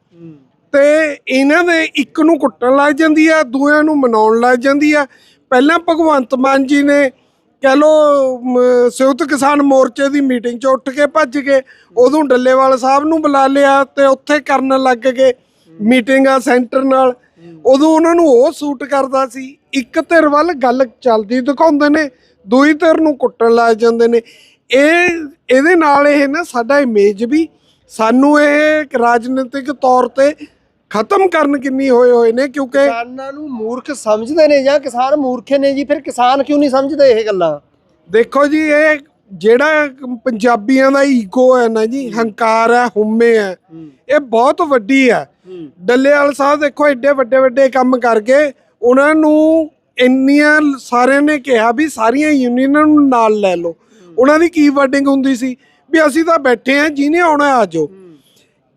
ਤੇ ਇਹਨਾਂ ਦੇ ਇੱਕ ਨੂੰ ਕੁੱਟਣ ਲੱਗ ਜਾਂਦੀ ਆ ਦੂਆਂ ਨੂੰ ਮਨਾਉਣ ਲੱਗ ਜਾਂਦੀ ਆ ਪਹਿਲਾਂ ਭਗਵੰਤ ਮਾਨ ਜੀ ਨੇ ਕਹਿ ਲੋ ਸੰਯੁਕਤ ਕਿਸਾਨ ਮੋਰਚੇ ਦੀ ਮੀਟਿੰਗ 'ਚ ਉੱਠ ਕੇ ਭੱਜ ਗਏ ਉਦੋਂ ਡੱਲੇਵਾਲ ਸਾਹਿਬ ਨੂੰ ਬੁਲਾ ਲਿਆ ਤੇ ਉੱਥੇ ਕਰਨ ਲੱਗ ਗਏ ਮੀਟਿੰਗ ਆ ਸੈਂਟਰ ਨਾਲ। ਉਦੋਂ ਉਹਨਾਂ ਨੂੰ ਉਹ ਸੂਟ ਕਰਦਾ ਸੀ, ਇੱਕ ਧਿਰ ਵੱਲ ਗੱਲ ਚੱਲਦੀ ਦਿਖਾਉਂਦੇ ਨੇ, ਦੂਈ ਧਿਰ ਨੂੰ ਕੁੱਟਣ ਲੱਗ ਜਾਂਦੇ ਨੇ। ਇਹ, ਇਹਦੇ ਨਾਲ ਇਹ ਨਾ ਸਾਡਾ ਇਮੇਜ ਵੀ, ਸਾਨੂੰ ਇਹ ਰਾਜਨੀਤਿਕ ਤੌਰ ਤੇ ਖਤਮ ਕਰਨ ਕਿੰਨੀ ਹੋਏ ਹੋਏ ਨੇ ਕਿਉਂਕਿ ਕਿਸਾਨਾਂ ਨੂੰ ਮੂਰਖ ਸਮਝਦੇ ਨੇ ਜਾਂ ਕਿਸਾਨ ਮੂਰਖੇ ਨੇ ਜੀ ਫਿਰ ਕਿਸਾਨ ਕਿਉਂ ਨਹੀਂ ਸਮਝਦੇ ਇਹ ਗੱਲਾਂ? ਦੇਖੋ ਜੀ ਇਹ ਜਿਹੜਾ ਪੰਜਾਬੀਆਂ ਦਾ ਈਗੋ ਹੈ ਨਾ ਜੀ ਹੰਕਾਰ ਹੈ ਹੁਮੇ ਹੈ ਇਹ ਬਹੁਤ ਵੱਡੀ ਹੈ। ਡੱਲੇਵਾਲ ਸਾਹਿਬ ਦੇਖੋ ਐਡੇ ਵੱਡੇ ਵੱਡੇ ਕੰਮ ਕਰਕੇ ਉਹਨਾਂ ਨੂੰ ਇੰਨੀਆਂ ਸਾਰਿਆਂ ਨੇ ਕਿਹਾ ਵੀ ਸਾਰੀਆਂ ਯੂਨੀਅਨਾਂ ਨੂੰ ਨਾਲ ਲੈ ਲਓ। ਉਹਨਾਂ ਦੀ ਕੀ ਵਰਡਿੰਗ ਹੁੰਦੀ ਸੀ? ਵੀ ਅਸੀਂ ਤਾਂ ਬੈਠੇ ਆ ਜਿਹਨੇ ਆਉਣਾ ਆ ਜਾਓ।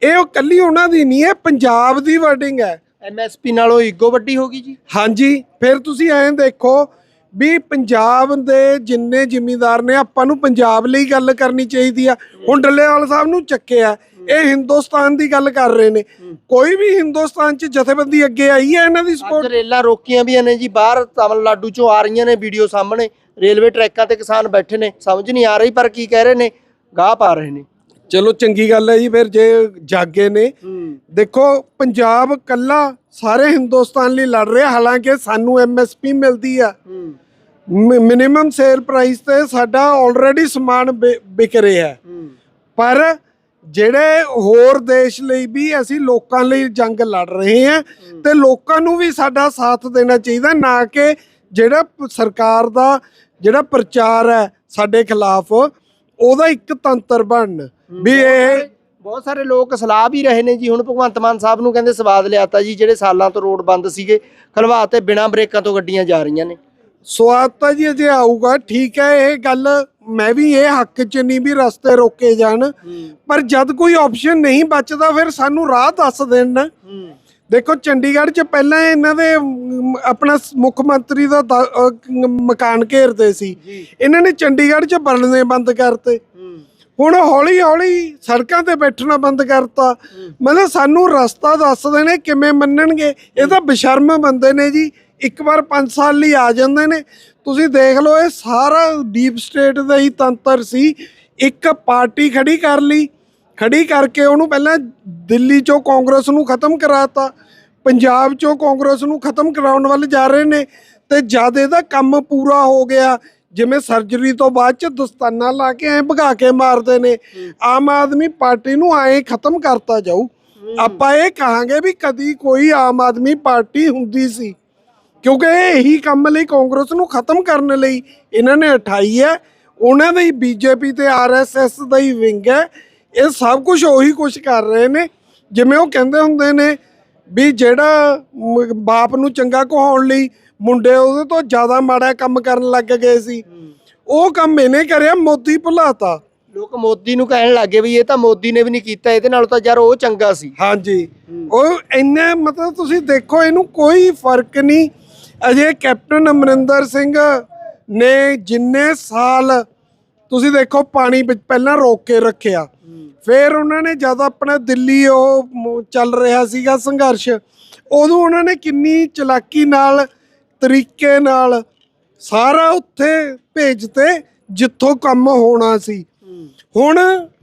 ਇਹ ਉਹ ਕੱਲੀ ਉਹਨਾਂ ਦੀ ਨਹੀਂ ਹੈ ਪੰਜਾਬ ਦੀ ਵਰਡਿੰਗ ਹੈ। ਐਮਐਸਪੀ ਨਾਲੋਂ ਈਗੋ ਵੱਡੀ ਹੋ ਗਈ ਜੀ। ਹਾਂਜੀ ਫਿਰ ਤੁਸੀਂ ਐਂ ਦੇਖੋ ਵੀ ਪੰਜਾਬ ਦੇ ਜਿੰਨੇ ਜ਼ਿਮੀਂਦਾਰ ਨੇ ਆਪਾਂ ਨੂੰ ਪੰਜਾਬ ਲਈ ਗੱਲ ਕਰਨੀ ਚਾਹੀਦੀ ਆ। ਹੁਣ ਡੱਲੇਵਾਲ ਸਾਹਿਬ ਨੂੰ ਚੱਕਿਆ ਇਹ ਹਿੰਦੁਸਤਾਨ ਦੀ ਗੱਲ ਕਰ ਰਹੇ ਨੇ। ਕੋਈ ਵੀ ਹਿੰਦੁਸਤਾਨ 'ਚ ਜਥੇਬੰਦੀ ਅੱਗੇ ਆਈ ਹੈ ਇਹਨਾਂ ਦੀ ਸਪੋਰਟ ਰੇਲਾਂ ਰੋਕੀਆਂ ਵੀ ਨੇ ਜੀ ਬਾਹਰ ਤਮਿਲਨਾਡੂ ਚੋਂ ਆ ਰਹੀਆਂ ਨੇ ਵੀਡੀਓ ਸਾਹਮਣੇ। ਰੇਲਵੇ ਟਰੈਕਾਂ ਤੇ ਕਿਸਾਨ ਬੈਠੇ ਨੇ ਸਮਝ ਨਹੀਂ ਆ ਰਹੀ ਪਰ ਕੀ ਕਹਿ ਰਹੇ ਨੇ ਗਾਹ ਪਾ ਰਹੇ ਨੇ। ਚਲੋ ਚੰਗੀ ਗੱਲ ਹੈ ਜੀ ਫਿਰ ਜੇ ਜਾਗੇ ਨੇ। ਦੇਖੋ ਪੰਜਾਬ ਕੱਲਾ ਸਾਰੇ ਹਿੰਦੁਸਤਾਨ ਲਈ ਲੜ ਰਿਹਾ ਹਾਲਾਂਕਿ ਸਾਨੂੰ ਐਮਐਸਪੀ ਮਿਲਦੀ ਆ। ਮਿਨੀਮਮ ਸੇਲ ਪ੍ਰਾਈਸ ਤੇ ਸਾਡਾ ਆਲਰੇਡੀ ਸਮਾਨ ਵਿਕ ਰਿਹਾ ਹੈ। ਪਰ ਜਿਹੜੇ ਹੋਰ ਦੇਸ਼ ਲਈ ਵੀ ਅਸੀਂ ਲੋਕਾਂ ਲਈ ਜੰਗ ਲੜ ਰਹੇ ਹਾਂ ਤੇ ਲੋਕਾਂ ਨੂੰ ਵੀ ਸਾਡਾ ਸਾਥ ਦੇਣਾ ਚਾਹੀਦਾ ਨਾ ਕਿ ਜਿਹੜਾ ਸਰਕਾਰ ਦਾ ਜਿਹੜਾ ਪ੍ਰਚਾਰ ਹੈ ਸਾਡੇ ਖਿਲਾਫ ਉਹਦਾ ਇੱਕ ਤੰਤਰ ਬਣਨ। ਵੀ ਇਹ ਬਹੁਤ ਸਾਰੇ ਲੋਕ ਸਲਾਹ ਵੀ ਰਹੇ ਨੇ ਜੀ। ਹੁਣ ਭਗਵੰਤ ਮਾਨ ਸਾਹਿਬ ਨੂੰ ਕਹਿੰਦੇ ਸਵਾਦ ਲਿਆਤਾ ਜੀ ਜਿਹੜੇ ਸਾਲਾਂ ਤੋਂ ਰੋਡ ਬੰਦ ਸੀਗੇ ਖਲਵਾ ਤੇ ਬਿਨਾਂ ਬ੍ਰੇਕਾਂ ਤੋਂ ਗੱਡੀਆਂ ਜਾ ਰਹੀਆਂ ਨੇ। ਸਵਾਦ ਤਾਂ ਜੀ ਅਜੇ ਆਊਗਾ ਠੀਕ ਹੈ ਇਹ ਗੱਲ ਮੈਂ ਵੀ ਇਹ ਹੱਕ ਚ ਨਹੀਂ ਵੀ ਰਸਤੇ ਰੋਕੇ ਜਾਣ। ਪਰ ਜਦ ਕੋਈ ਆਪਸ਼ਨ ਨਹੀਂ ਬਚਦਾ ਫਿਰ ਸਾਨੂੰ ਰਾਹ ਦੱਸ ਦੇਣ। ਨਾ ਦੇਖੋ ਚੰਡੀਗੜ੍ਹ 'ਚ ਪਹਿਲਾਂ ਇਹਨਾਂ ਦੇ ਆਪਣਾ ਮੁੱਖ ਮੰਤਰੀ ਦਾ ਮਕਾਨ ਘੇਰਦੇ ਸੀ। ਇਹਨਾਂ ਨੇ ਚੰਡੀਗੜ੍ਹ 'ਚ ਬਰਨੇ ਬੰਦ ਕਰਤੇ। ਹੁਣ ਹੌਲੀ ਹੌਲੀ ਸੜਕਾਂ ਤੇ ਬੈਠਣਾ ਬੰਦ ਕਰਤਾ। ਮਤਲਬ ਸਾਨੂੰ ਰਸਤਾ ਦੱਸ ਦੇਣੇ ਕਿਵੇਂ ਮੰਨਣਗੇ। ਇਹ ਤਾਂ ਬਸ਼ਰਮ ਬੰਦੇ ਨੇ ਜੀ। ਇੱਕ ਵਾਰ 5 ਸਾਲ ਲਈ ਆ ਜਾਂਦੇ ਨੇ। ਤੁਸੀਂ ਦੇਖ ਲਓ, ਇਹ ਸਾਰਾ ਡੀਪ ਸਟੇਟ ਦਾ ਹੀ ਤੰਤਰ ਸੀ। ਇੱਕ ਪਾਰਟੀ ਖੜੀ ਕਰ ਲਈ। ਖੜੀ ਕਰਕੇ ਉਹਨੂੰ ਪਹਿਲਾਂ ਦਿੱਲੀ ਚੋਂ ਕਾਂਗਰਸ ਨੂੰ ਖਤਮ ਕਰਾਤਾ। ਪੰਜਾਬ ਚੋਂ ਕਾਂਗਰਸ ਨੂੰ ਖਤਮ ਕਰਾਉਣ ਵੱਲ ਜਾ ਰਹੇ ਨੇ। ਤੇ ਜਦ ਇਹਦਾ ਕੰਮ ਪੂਰਾ ਹੋ ਗਿਆ ਜਿਵੇਂ ਸਰਜਰੀ ਤੋਂ ਬਾਅਦ ਚ ਦਸਤਾਨਾ ਲਾ ਕੇ ਐ ਭਗਾ ਕੇ ਮਾਰਦੇ ਨੇ। ਆਮ ਆਦਮੀ ਪਾਰਟੀ ਨੂੰ ਐ ਖਤਮ ਕਰਤਾ ਜਾਊ। ਆਪਾਂ ਇਹ ਕਹਾਂਗੇ ਵੀ ਕਦੀ ਕੋਈ ਆਮ ਆਦਮੀ ਪਾਰਟੀ ਹੁੰਦੀ ਸੀ। ਕਿਉਂਕਿ ਇਹ ਇਹੀ ਕੰਮ ਲਈ ਕਾਂਗਰਸ ਨੂੰ ਖਤਮ ਕਰਨ ਲਈ ਇਹਨਾਂ ਨੇ ਉਠਾਈ ਹੈ। ਉਹਨਾਂ ਦੇ ਹੀ ਬੀਜੇਪੀ ਤੇ ਆਰਐਸਐਸ ਦਾ ਹੀ ਵਿੰਗ ਹੈ। ਇਹ ਸਭ ਕੁਝ ਉਹੀ ਕੁਝ ਕਰ ਰਹੇ ਨੇ। ਜਿਵੇਂ ਉਹ ਕਹਿੰਦੇ ਹੁੰਦੇ ਨੇ ਵੀ ਜਿਹੜਾ ਬਾਪ ਨੂੰ ਚੰਗਾ ਕਹਾਉਣ ਲਈ ਮੁੰਡੇ ਉਹਦੇ ਤੋਂ ਜ਼ਿਆਦਾ ਮਾੜਾ ਕੰਮ ਕਰਨ ਲੱਗ ਗਏ ਸੀ। ਉਹ ਕੰਮ ਇਹਨੇ ਕਰਿਆ ਮੋਦੀ ਭੁਲਾਤਾ। ਲੋਕ ਮੋਦੀ ਨੂੰ ਕਹਿਣ ਲੱਗੇ ਵੀ ਇਹ ਤਾਂ ਮੋਦੀ ਨੇ ਵੀ ਨਹੀਂ ਕੀਤਾ ਇਹਦੇ ਨਾਲ ਤਾਂ ਯਾਰ ਉਹ ਚੰਗਾ ਸੀ। ਹਾਂਜੀ। ਉਹ ਇੰਨੇ ਮਤਲਬ ਤੁਸੀਂ ਦੇਖੋ ਇਹਨੂੰ ਕੋਈ ਫ਼ਰਕ ਨਹੀਂ। ਅਜੇ ਕੈਪਟਨ ਅਮਰਿੰਦਰ ਸਿੰਘ ਨੇ ਜਿੰਨੇ ਸਾਲ ਤੁਸੀਂ ਦੇਖੋ ਪਾਣੀ ਵਿੱਚ ਪਹਿਲਾਂ ਰੋਕ ਕੇ ਰੱਖਿਆ। ਫਿਰ ਉਹਨਾਂ ਨੇ ਜਦ ਆਪਣਾ ਦਿੱਲੀ ਉਹ ਚੱਲ ਰਿਹਾ ਸੀਗਾ ਸੰਘਰਸ਼ ਉਦੋਂ ਉਹਨਾਂ ਨੇ ਕਿੰਨੀ ਚਲਾਕੀ ਨਾਲ ਤਰੀਕੇ ਨਾਲ ਸਾਰਾ ਉੱਥੇ ਭੇਜਤੇ ਜਿੱਥੋਂ ਕੰਮ ਹੋਣਾ ਸੀ। ਹੁਣ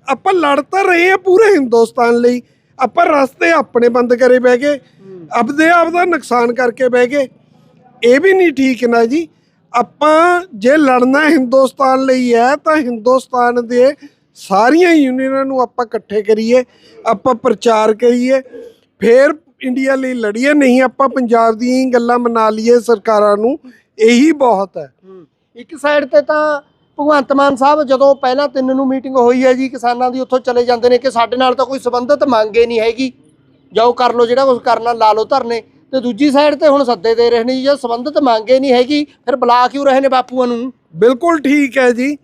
ਆਪਾਂ ਲੜ ਤਾਂ ਰਹੇ ਆ ਪੂਰੇ ਹਿੰਦੁਸਤਾਨ ਲਈ। ਆਪਾਂ ਰਸਤੇ ਆਪਣੇ ਬੰਦ ਕਰੇ ਬਹਿ ਗਏ। ਆਪਦੇ ਆਪ ਦਾ ਨੁਕਸਾਨ ਕਰਕੇ ਬਹਿ ਗਏ। ਇਹ ਵੀ ਨਹੀਂ ਠੀਕ ਨਾ ਜੀ। ਆਪਾਂ ਜੇ ਲੜਨਾ ਹਿੰਦੁਸਤਾਨ ਲਈ ਹੈ ਤਾਂ ਹਿੰਦੁਸਤਾਨ ਦੇ ਸਾਰੀਆਂ ਯੂਨੀਅਨਾਂ ਨੂੰ ਆਪਾਂ ਇਕੱਠੇ ਕਰੀਏ। ਆਪਾਂ ਪ੍ਰਚਾਰ ਕਰੀਏ। ਫਿਰ ਇੰਡੀਆ ਲਈ ਲੜੀਏ, ਨਹੀਂ ਆਪਾਂ ਪੰਜਾਬ ਦੀਆਂ ਹੀ ਗੱਲਾਂ ਮਨਾ ਲਈਏ ਸਰਕਾਰਾਂ ਨੂੰ, ਇਹੀ ਬਹੁਤ ਹੈ। ਇੱਕ ਸਾਈਡ ਤੇ ਤਾਂ ਭਗਵੰਤ ਮਾਨ ਸਾਹਿਬ ਜਦੋਂ ਪਹਿਲਾਂ ਤਿੰਨ ਨੂੰ ਮੀਟਿੰਗ ਹੋਈ ਹੈ ਜੀ, ਕਿਸਾਨਾਂ ਦੀ ਉੱਥੋਂ ਚਲੇ ਜਾਂਦੇ ਨੇ ਕਿ ਸਾਡੇ ਨਾਲ ਤਾਂ ਕੋਈ ਸੰਬੰਧਤ ਮੰਗੇ ਨਹੀਂ ਹੈਗੀ। ਜਾਓ ਕਰ ਲਓ ਜਿਹੜਾ ਕੁਝ ਕਰਨਾ, ਲਾ ਲਓ ਧਰਨੇ। ਤੇ ਦੂਜੀ ਸਾਈਡ ਤੇ ਹੁਣ ਸੱਦੇ ਦੇ ਰਹੇ ਨੇ ਜੀ ਸੰਬੰਧਤ ਮੰਗੇ ਨਹੀਂ ਹੈਗੀ ਫਿਰ ਬੁਲਾ ਕਿਉਂ ਰਹੇ ਨੇ ਬਾਪੂਆਂ ਨੂੰ? ਬਿਲਕੁਲ ਠੀਕ ਹੈ ਜੀ।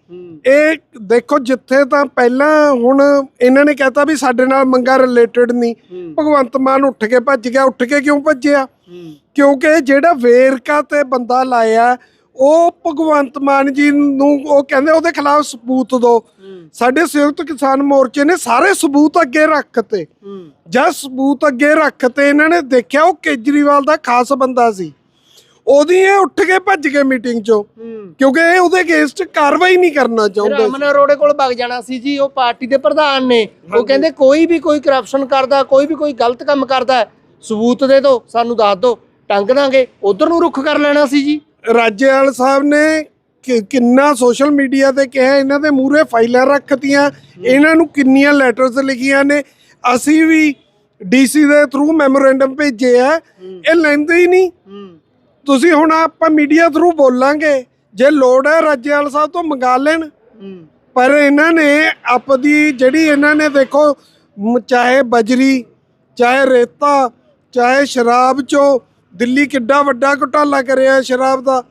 ਇਹ ਦੇਖੋ ਜਿੱਥੇ ਤਾਂ ਪਹਿਲਾਂ ਹੁਣ ਇਹਨਾਂ ਨੇ ਕਹਿਤਾ ਵੀ ਸਾਡੇ ਨਾਲ ਮੰਗਾ ਰਿਲੇਟਡ ਨਹੀਂ। ਭਗਵੰਤ ਮਾਨ ਉੱਠ ਕੇ ਭੱਜ ਗਿਆ ਉੱਠ ਕੇ ਕਿਉਂ ਭੱਜਿਆ? ਕਿਉਂਕਿ ਜਿਹੜਾ ਵੇਰਕਾ ਤੇ ਬੰਦਾ ਲਾਇਆ ਉਹ ਭਗਵੰਤ ਮਾਨ ਜੀ ਨੂੰ ਉਹ ਕਹਿੰਦੇ ਉਹਦੇ ਖਿਲਾਫ ਸਬੂਤ ਦਿਓ ਸਾਡੇ ਸੰਯੁਕਤ ਕਿਸਾਨ ਮੋਰਚੇ ਨੇ ਸਾਰੇ ਸਬੂਤ ਅੱਗੇ ਰੱਖਤੇ। ਜਦ ਸਬੂਤ ਅੱਗੇ ਰੱਖਤੇ ਇਹਨਾਂ ਨੇ ਦੇਖਿਆ ਉਹ ਕੇਜਰੀਵਾਲ ਦਾ ਖਾਸ ਬੰਦਾ ਸੀ। ਉਹਦੀ ਇਹ ਉੱਠ ਕੇ ਭੱਜ ਕੇ ਮੀਟਿੰਗ ਚੋਂ। ਕਿਉਂਕਿ ਇਹ ਉਹਦੇ ਅਗੇਂਸਟ ਕਾਰਵਾਈ ਨਹੀਂ ਕਰਨਾ ਚਾਹੁੰਦੇ ਰਮਨ ਅਰੋੜੇ ਕੋਲ ਵਗ ਜਾਣਾ ਸੀ ਜੀ ਉਹ ਪਾਰਟੀ ਦੇ ਪ੍ਰਧਾਨ ਨੇ। ਉਹ ਕਹਿੰਦੇ ਕੋਈ ਵੀ ਕੋਈ ਕਰਪਸ਼ਨ ਕਰਦਾ ਕੋਈ ਵੀ ਕੋਈ ਗਲਤ ਕੰਮ ਕਰਦਾ ਸਬੂਤ ਦੇ ਦਿਓ ਸਾਨੂੰ ਦੱਸ ਦਿਓ ਟੰਗ ਦਾਂਗੇ। ਉਧਰ ਨੂੰ ਰੁੱਖ ਕਰ ਲੈਣਾ ਸੀ ਜੀ। ਰਾਜੇਵਾਲ ਸਾਹਿਬ ਨੇ ਕਿ- ਕਿੰਨਾ ਸੋਸ਼ਲ ਮੀਡੀਆ ਤੇ ਕਿਹਾ, ਇਹਨਾਂ ਦੇ ਮੂਹਰੇ ਫਾਈਲਾਂ ਰੱਖਤੀਆਂ, ਇਹਨਾਂ ਨੂੰ ਕਿੰਨੀਆਂ ਲੈਟਰਸ ਲਿਖੀਆਂ ਨੇ। ਅਸੀਂ ਵੀ ਡੀਸੀ ਦੇ ਥਰੂ ਮੈਮੋਰੈਂਡਮ ਭੇਜੇ ਆ, ਇਹ ਲੈਂਦੇ ਹੀ ਨਹੀਂ। ਤੁਸੀਂ ਹੁਣ ਆਪਾਂ ਮੀਡੀਆ ਥਰੂ ਬੋਲਾਂਗੇ, ਜੇ ਲੋੜ ਹੈ ਰਾਜੇਵਾਲ ਸਾਹਿਬ ਤੋਂ ਮੰਗਾ ਲੈਣ। ਪਰ ਇਹਨਾਂ ਨੇ ਆਪਦੀ ਜਿਹੜੀ ਇਹਨਾਂ ਨੇ ਦੇਖੋ, ਚਾਹੇ ਬਜਰੀ, ਚਾਹੇ ਰੇਤਾ, ਚਾਹੇ ਸ਼ਰਾਬ ਚੋਂ ਦਿੱਲੀ ਕਿੱਡਾ ਵੱਡਾ ਘੁਟਾਲਾ ਕਰਿਆ ਸ਼ਰਾਬ ਦਾ।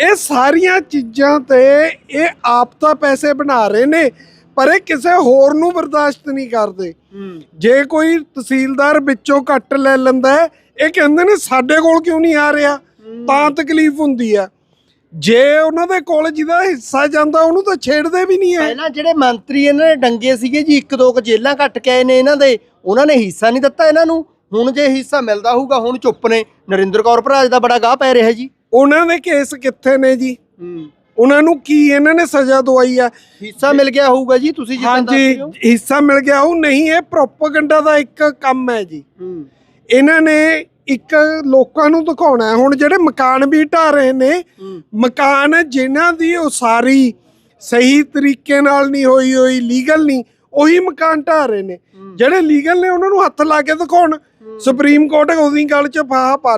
ਇਹ ਸਾਰੀਆਂ ਚੀਜ਼ਾਂ ਤੇ ਇਹ ਆਪ ਤਾਂ ਪੈਸੇ ਬਣਾ ਰਹੇ ਨੇ, ਪਰ ਇਹ ਕਿਸੇ ਹੋਰ ਨੂੰ ਬਰਦਾਸ਼ਤ ਨਹੀਂ ਕਰਦੇ। ਜੇ ਕੋਈ ਤਹਿਸੀਲਦਾਰ ਵਿੱਚੋਂ ਕੱਟ ਲੈ ਲੈਂਦਾ ਇਹ ਕਹਿੰਦੇ ਨੇ ਸਾਡੇ ਕੋਲ ਕਿਉਂ ਨਹੀਂ ਆ ਰਿਹਾ? ਤਾਂ ਤਕਲੀਫ ਹੁੰਦੀ ਆ ਜੇ ਉਹਨਾਂ ਦੇ ਕੋਲ ਜਿਹਦਾ ਹਿੱਸਾ ਜਾਂਦਾ, ਉਹਨੂੰ ਤਾਂ ਛੇੜਦੇ ਵੀ ਨਹੀਂ ਹੈ। ਪਹਿਲਾਂ ਜਿਹੜੇ ਮੰਤਰੀ ਇਹਨਾਂ ਨੇ ਡੰਗੇ ਸੀਗੇ ਜੀ, ਇੱਕ ਦੋ ਕੁ ਜੇਲਾਂ ਕੱਟ ਕੇ ਆਏ ਨੇ ਇਹਨਾਂ ਦੇ, ਉਹਨਾਂ ਨੇ ਹਿੱਸਾ ਨਹੀਂ ਦਿੱਤਾ ਇਹਨਾਂ ਨੂੰ। ਹੁਣ ਜੇ ਹਿੱਸਾ ਮਿਲਦਾ ਹੋਊਗਾ ਹੁਣ ਚੁੱਪ ਨੇ। ਨਰਿੰਦਰ ਕੌਰ ਭਰਾਜ ਦਾ ਬੜਾ ਗਾਹ ਪੈ ਰਿਹਾ ਜੀ। ਉਹਨਾਂ ਦੇ ਕੇਸ ਕਿੱਥੇ ਨੇ ਜੀ? ਉਹਨਾਂ ਨੂੰ ਕੀ ਇਹਨਾਂ ਨੇ ਸਜ਼ਾ ਦਵਾਈ ਆ? ਹਿੱਸਾ ਮਿਲ ਗਿਆ ਹੋਊਗਾ ਜੀ ਤੁਸੀਂ ਜਿੱਦਾਂ ਦੱਸ ਰਹੇ ਹੋ। ਹਿੱਸਾ ਮਿਲ ਗਿਆ ਉਹ ਨਹੀਂ ਇਹ ਪ੍ਰੋਪਗੈਂਡਾ ਦਾ ਇੱਕ ਕੰਮ ਹੈ ਜੀ। ਹੂੰ। ਇਹਨਾਂ ਨੇ ਇੱਕ ਲੋਕਾਂ ਨੂੰ ਦਿਖਾਉਣਾ ਹੁਣ ਜਿਹੜੇ ਮਕਾਨ ਵੀ ਢਾ ਰਹੇ ਨੇ ਮਕਾਨ ਜਿਨ੍ਹਾਂ ਦੀ ਉਸਾਰੀ ਸਹੀ ਤਰੀਕੇ ਨਾਲ ਨਹੀਂ ਹੋਈ ਹੋਈ ਲੀਗਲ ਨਹੀਂ ਉਹੀ ਮਕਾਨ ਢਾ ਰਹੇ ਨੇ। ਜਿਹੜੇ ਲੀਗਲ ਨੇ ਉਹਨਾਂ ਨੂੰ ਹੱਥ ਲਾ ਕੇ ਦਿਖਾਉਣ। ਸੁਪਰੀਮ ਕੋਰਟ ਉਹਦੀ ਗੱਲ 'ਚ ਫਾਹਾ ਪਾ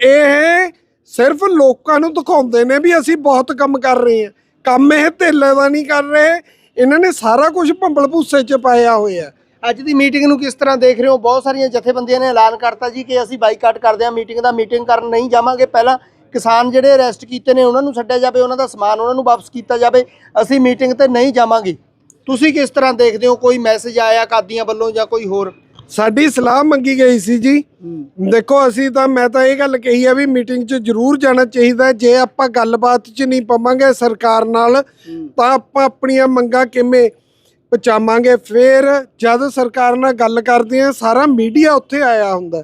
ਇਹ ਸਿਰਫ ਲੋਕਾਂ ਨੂੰ ਦਿਖਾਉਂਦੇ ਨੇ ਵੀ ਅਸੀਂ ਬਹੁਤ ਕੰਮ ਕਰ ਰਹੇ ਹਾਂ। ਕੰਮ ਇਹ ਧੇਲੇ ਦਾ ਨਹੀਂ ਕਰ ਰਹੇ। ਇਹਨਾਂ ਨੇ ਸਾਰਾ ਕੁਝ ਭੰਬਲ ਭੂਸੇ 'ਚ ਪਾਇਆ ਹੋਇਆ। ਅੱਜ ਦੀ ਮੀਟਿੰਗ ਨੂੰ ਕਿਸ ਤਰ੍ਹਾਂ ਦੇਖ ਰਹੇ ਹੋ? ਬਹੁਤ ਸਾਰੀਆਂ ਜਥੇਬੰਦੀਆਂ ਨੇ ਐਲਾਨ ਕਰਤਾ ਜੀ ਕਿ ਅਸੀਂ ਬਾਈਕਾਟ ਕਰਦੇ ਹਾਂ, ਮੀਟਿੰਗ ਦਾ ਮੀਟਿੰਗ ਕਰਨ ਨਹੀਂ ਜਾਵਾਂਗੇ। ਪਹਿਲਾਂ ਕਿਸਾਨ ਜਿਹੜੇ ਅਰੈਸਟ ਕੀਤੇ ਨੇ, ਉਹਨਾਂ ਨੂੰ ਛੱਡਿਆ ਜਾਵੇ, ਉਹਨਾਂ ਦਾ ਸਮਾਨ ਉਹਨਾਂ ਨੂੰ ਵਾਪਸ ਕੀਤਾ ਜਾਵੇ। ਅਸੀਂ ਮੀਟਿੰਗ ਤੇ ਨਹੀਂ ਜਾਵਾਂਗੇ। ਤੁਸੀਂ ਕਿਸ ਤਰ੍ਹਾਂ ਦੇਖਦੇ ਹੋ? ਕੋਈ ਮੈਸੇਜ ਆਇਆ ਕਾਦੀਆਂ ਵੱਲੋਂ ਜਾਂ ਕੋਈ ਹੋਰ? ਸਾਡੀ ਸਲਾਹ ਮੰਗੀ ਗਈ ਸੀ ਜੀ। ਦੇਖੋ ਅਸੀਂ ਤਾਂ ਮੈਂ ਤਾਂ ਇਹ ਗੱਲ ਕਹੀ ਆ ਵੀ ਮੀਟਿੰਗ 'ਚ ਜ਼ਰੂਰ ਜਾਣਾ ਚਾਹੀਦਾ ਜੇ ਆਪਾਂ ਗੱਲਬਾਤ 'ਚ ਨਹੀਂ ਪਵਾਂਗੇ ਸਰਕਾਰ ਨਾਲ ਤਾਂ ਆਪਾਂ ਆਪਣੀਆਂ ਮੰਗਾਂ ਕਿਵੇਂ ਪਹੁੰਚਾਵਾਂਗੇ? ਫਿਰ ਜਦ ਸਰਕਾਰ ਨਾਲ ਗੱਲ ਕਰਦੇ ਆ ਸਾਰਾ ਮੀਡੀਆ ਉੱਥੇ ਆਇਆ ਹੁੰਦਾ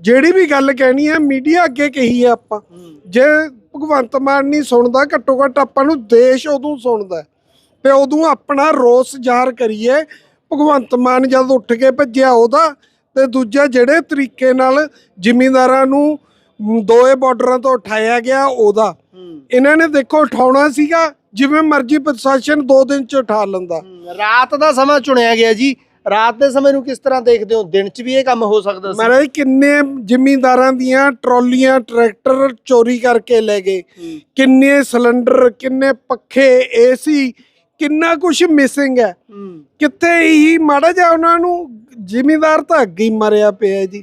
ਜਿਹੜੀ ਵੀ ਗੱਲ ਕਹਿਣੀ ਹੈ ਮੀਡੀਆ ਅੱਗੇ ਕਹੀ ਹੈ ਆਪਾਂ। ਜੇ ਭਗਵੰਤ ਮਾਨ ਨਹੀਂ ਸੁਣਦਾ ਘੱਟੋ ਘੱਟ ਆਪਾਂ ਨੂੰ ਦੇਸ਼ ਉਦੋਂ ਸੁਣਦਾ। ਤੇ ਉਦੋਂ ਆਪਣਾ ਰੋਸ ਜ਼ਾਹਰ ਕਰੀਏ ਭਗਵੰਤ ਮਾਨ ਜਦ ਉੱਠ ਕੇ ਭੱਜਿਆ ਉਹਦਾ ਤੇ ਦੂਜਾ ਜਿਹੜੇ ਤਰੀਕੇ ਨਾਲ ਜ਼ਿਮੀਂਦਾਰਾਂ ਨੂੰ ਦੋਏ ਬਾਰਡਰਾਂ ਤੋਂ ਉਠਾਇਆ ਗਿਆ ਉਹਦਾ। ਇਹਨਾਂ ਨੇ ਦੇਖੋ ਉਠਾਉਣਾ ਸੀਗਾ ਜਿਵੇਂ ਮਰਜ਼ੀ ਪ੍ਰਸ਼ਾਸਨ 2 ਦਿਨ ਚ ਉਠਾ ਲੈਂਦਾ। ਰਾਤ ਦਾ ਸਮਾਂ ਚੁਣਿਆ ਗਿਆ ਜੀ। ਰਾਤ ਦੇ ਸਮੇਂ ਨੂੰ ਕਿਸ ਤਰ੍ਹਾਂ ਦੇਖਦੇ ਹੋ? ਦਿਨ 'ਚ ਵੀ ਇਹ ਕੰਮ ਹੋ ਸਕਦਾ ਸੀ? ਮਹਾਰਾਜ ਕਿੰਨੇ ਜ਼ਿਮੀਂਦਾਰਾਂ ਦੀਆਂ ਟਰਾਲੀਆਂ ਟਰੈਕਟਰ ਚੋਰੀ ਕਰਕੇ ਲੈ ਗਏ। ਕਿੰਨੇ ਸਿਲੰਡਰ ਕਿੰਨੇ ਪੱਖੇ ਏਸੀ ਕਿੰਨਾ ਕੁਝ ਮਿਸਿੰਗ ਹੈ। ਕਿੱਥੇ ਹੀ ਮਾੜਾ ਜਿਹਾ ਉਹਨਾਂ ਨੂੰ ਜ਼ਿਮੀਂਦਾਰ ਤਾਂ ਅੱਗੇ ਹੀ ਮਰਿਆ ਪਿਆ ਜੀ।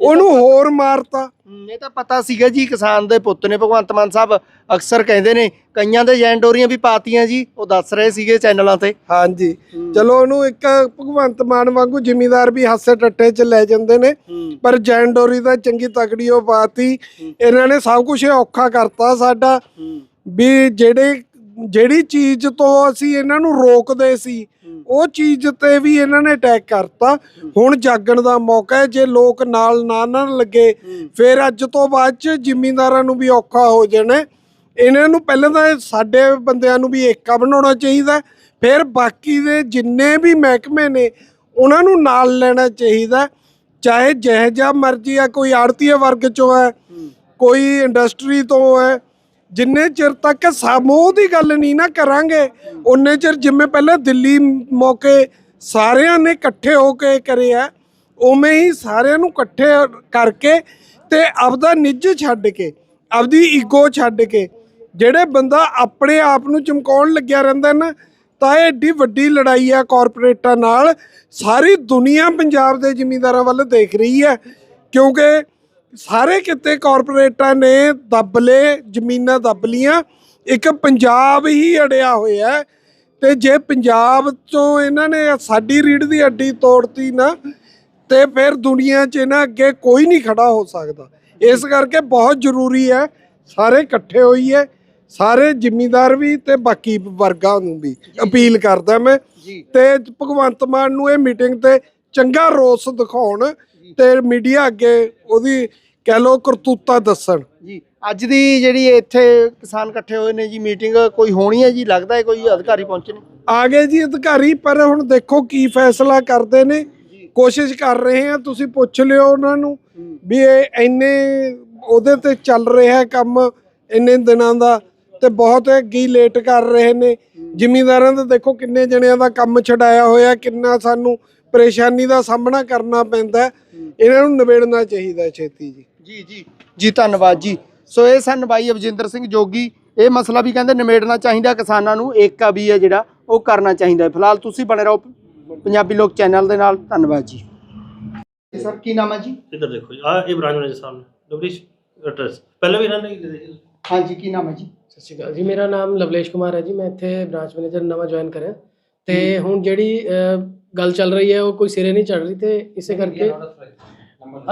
ਉਹਨੂੰ ਹੋਰ ਮਾਰਤਾ। ਇਹ ਤਾਂ ਪਤਾ ਸੀਗਾ ਜੀ ਕਿਸਾਨ ਦੇ ਪੁੱਤ ਨੇ ਭਗਵੰਤ ਮਾਨ ਸਾਹਿਬ ਅਕਸਰ ਕਹਿੰਦੇ ਨੇ ਕਈਆਂ ਦੇ ਜੈਂਡੋਰੀਆਂ ਵੀ ਪਾਤੀਆਂ ਜੀ ਉਹ ਦੱਸ ਰਹੇ ਸੀਗੇ ਚੈਨਲਾਂ ਤੇ। ਹਾਂਜੀ। ਚਲੋ ਉਹਨੂੰ ਇੱਕ ਭਗਵੰਤ ਮਾਨ ਵਾਂਗੂ ਜ਼ਿਮੀਂਦਾਰ ਵੀ ਹਾਸੇ ਟੱਟੇ ਚ ਲੈ ਜਾਂਦੇ ਨੇ ਪਰ ਜੈਨ ਡੋਰੀ ਦਾ ਚੰਗੀ ਤਕੜੀ ਉਹ ਪਾਤੀ। ਇਹਨਾਂ ਨੇ ਸਭ ਕੁਝ ਔਖਾ ਕਰਤਾ ਸਾਡਾ। ਵੀ ਜਿਹੜੇ ਜਿਹੜੀ ਚੀਜ਼ ਤੋਂ ਅਸੀਂ ਇਹਨਾਂ ਨੂੰ ਰੋਕਦੇ ਸੀ ਉਹ ਚੀਜ਼ ਤੇ ਵੀ ਇਹਨਾਂ ਨੇ ਅਟੈਕ ਕਰਤਾ ਹੁਣ ਜਾਗਣ ਦਾ ਮੌਕਾ ਹੈ ਜੇ ਲੋਕ ਨਾਲ ਨਾ ਨਾ ਲੱਗੇ ਫਿਰ ਅੱਜ ਤੋਂ ਬਾਅਦ ਚ ਜ਼ਿਮੀਂਦਾਰਾਂ ਨੂੰ ਵੀ ਔਖਾ ਹੋ ਜਾਣਾ। ਇਹਨਾਂ ਨੂੰ ਪਹਿਲਾਂ ਤਾਂ ਸਾਡੇ ਬੰਦਿਆਂ ਨੂੰ ਵੀ ਏਕਾ ਬਣਾਉਣਾ ਚਾਹੀਦਾ। ਫਿਰ ਬਾਕੀ ਦੇ ਜਿੰਨੇ ਵੀ ਮਹਿਕਮੇ ਨੇ ਉਹਨਾਂ ਨੂੰ ਨਾਲ ਲੈਣਾ ਚਾਹੀਦਾ। ਚਾਹੇ ਜਿਹੋ ਜਿਹਾ ਮਰਜ਼ੀ ਆ ਕੋਈ ਆੜਤੀਏ ਵਰਗ ਚੋਂ ਹੈ ਕੋਈ ਇੰਡਸਟਰੀ ਤੋਂ ਹੈ ਜਿੰਨੇ ਚਿਰ ਤੱਕ ਸਮੂਹ ਦੀ ਗੱਲ ਨਹੀਂ ਨਾ ਕਰਾਂਗੇ ਉਨੇ ਚਿਰ ਜਿਵੇਂ ਪਹਿਲਾਂ ਦਿੱਲੀ ਮੌਕੇ ਸਾਰਿਆਂ ਨੇ ਇਕੱਠੇ ਹੋ ਕੇ ਕਰਿਆ ਉਵੇਂ ਹੀ ਸਾਰਿਆਂ ਨੂੰ ਇਕੱਠੇ ਕਰਕੇ ਤੇ ਆਪਦਾ ਨਿੱਜ ਛੱਡ ਕੇ, ਆਪਦੀ ਈਗੋ ਛੱਡ ਕੇ, ਜਿਹੜੇ ਬੰਦਾ ਆਪਣੇ ਆਪ ਨੂੰ ਚਮਕਾਉਣ ਲੱਗਿਆ ਰਹਿੰਦਾ ਨਾ, ਤਾਂ ਇਹ ਏਡੀ ਵੱਡੀ ਲੜਾਈ ਆ ਕਾਰਪੋਰੇਟਾਂ ਨਾਲ, ਸਾਰੀ ਦੁਨੀਆ ਪੰਜਾਬ ਦੇ ਜ਼ਿਮੀਂਦਾਰਾਂ ਵੱਲ ਦੇਖ ਰਹੀ ਹੈ, ਕਿਉਂਕਿ ਸਾਰੇ ਕਿਤੇ ਕਾਰਪੋਰੇਟਾਂ ਨੇ ਦੱਬ ਲਏ ਜ਼ਮੀਨਾਂ ਦੱਬ ਲੀਆਂ ਇੱਕ ਪੰਜਾਬ ਹੀ ਅੜਿਆ ਹੋਇਆ ਤੇ ਜੇ ਪੰਜਾਬ ਤੋਂ ਇਹਨਾਂ ਨੇ ਸਾਡੀ ਰੀੜ ਦੀ ਹੱਡੀ ਤੋੜਤੀ ਨਾ ਤੇ ਫਿਰ ਦੁਨੀਆ 'ਚ ਇਹਨਾਂ ਅੱਗੇ ਕੋਈ ਨਹੀਂ ਖੜਾ ਹੋ ਸਕਦਾ। ਇਸ ਕਰਕੇ ਬਹੁਤ ਜ਼ਰੂਰੀ ਹੈ ਸਾਰੇ ਇਕੱਠੇ ਹੋਈਏ ਸਾਰੇ ਜ਼ਿਮੀਂਦਾਰ ਵੀ ਤੇ ਬਾਕੀ ਵਰਗਾਂ ਨੂੰ ਵੀ ਅਪੀਲ ਕਰਦਾ ਮੈਂ। ਤੇ ਭਗਵੰਤ ਮਾਨ ਨੂੰ ਇਹ ਮੀਟਿੰਗ ਤੇ ਚੰਗਾ ਰੋਸ ਦਿਖਾਉਣ ਤੇ ਮੀਡੀਆ ਅੱਗੇ ਉਹਦੀ ਕਹਿ ਲੋ ਕਰਤੂਤਾ ਦੱਸਣ। ਜੀ ਅੱਜ ਦੀ ਜਿਹੜੀ ਇੱਥੇ ਕਿਸਾਨ ਇਕੱਠੇ ਹੋਏ ਨੇ ਜੀ ਮੀਟਿੰਗ ਕੋਈ ਹੋਣੀ ਹੈ ਜੀ? ਲੱਗਦਾ ਹੈ ਕੋਈ ਅਧਿਕਾਰੀ ਪਹੁੰਚੇ ਨੇ? ਆ ਗਏ ਜੀ ਅਧਿਕਾਰੀ ਪਰ ਹੁਣ ਦੇਖੋ ਕੀ ਫੈਸਲਾ ਕਰਦੇ ਨੇ। ਕੋਸ਼ਿਸ਼ ਕਰ ਰਹੇ ਆ ਤੁਸੀਂ ਪੁੱਛ ਲਿਓ ਉਹਨਾਂ ਨੂੰ ਵੀ ਇਹ ਇੰਨੇ ਉਹਦੇ ਤੇ ਚੱਲ ਰਿਹਾ ਕੰਮ ਇੰਨੇ ਦਿਨਾਂ ਦਾ ਤੇ ਬਹੁਤ ਅੱਗੇ ਲੇਟ ਕਰ ਰਹੇ ਨੇ। ਜ਼ਿਮੀਂਦਾਰਾਂ ਦਾ ਦੇਖੋ ਕਿੰਨੇ ਜਣਿਆਂ ਦਾ ਕੰਮ ਛਡਾਇਆ ਹੋਇਆ ਕਿੰਨਾ ਸਾਨੂੰ ਪਰੇਸ਼ਾਨੀ ਦਾ ਸਾਹਮਣਾ ਕਰਨਾ ਪੈਂਦਾ। ਇਹਨਾਂ ਨੂੰ ਨਿਬੇੜਨਾ ਚਾਹੀਦਾ ਛੇਤੀ ਜੀ। ਜੀ ਜੀ। ਜੀ ਧੰਨਵਾਦ ਜੀ। ਸੋ ਇਹ ਸਨ ਬਾਈ ਅਵਜਿੰਦਰ ਸਿੰਘ ਜੋਗੀ। ਇਹ ਮਸਲਾ ਵੀ ਕਹਿੰਦੇ ਨਿਮੇੜਨਾ ਚਾਹੀਦਾ ਕਿਸਾਨਾਂ ਨੂੰ ਏਕਾ ਵੀ ਹੈ ਜਿਹੜਾ ਉਹ ਕਰਨਾ ਚਾਹੀਦਾ। ਫਿਲਹਾਲ ਤੁਸੀਂ ਬਣੇ ਰਹੋ ਪੰਜਾਬੀ ਲੋਕ ਚੈਨਲ ਦੇ ਨਾਲ। ਧੰਨਵਾਦ ਜੀ। ਸਰ ਕੀ ਨਾਮ ਹੈ ਜੀ? ਇੱਧਰ ਦੇਖੋ ਜੀ। ਆ ਇਹ ਬ੍ਰਾਂਚ ਮੈਨੇਜਰ ਸਾਹਿਬ ਨੇ ਐਡਰੈਸ। ਪਹਿਲਾਂ ਵੀ ਇਹਨਾਂ ਨੇ। ਹਾਂਜੀ ਕੀ ਨਾਮ ਹੈ ਜੀ? ਸਤਿ ਸ਼੍ਰੀ ਅਕਾਲ ਜੀ। ਮੇਰਾ ਨਾਮ ਲਵਲੇਸ਼ ਕੁਮਾਰ ਹੈ ਜੀ। ਮੈਂ ਇੱਥੇ ਬ੍ਰਾਂਚ ਮੈਨੇਜਰ ਨਵਾਂ ਜੁਆਇਨ ਕਰਿਆ। ਤੇ ਹੁਣ ਜਿਹੜੀ ਗੱਲ ਚੱਲ ਰਹੀ ਹੈ ਉਹ ਕੋਈ ਸਿਰੇ ਨਹੀਂ ਚੜ ਰਹੀ ਤੇ ਇਸੇ ਕਰਕੇ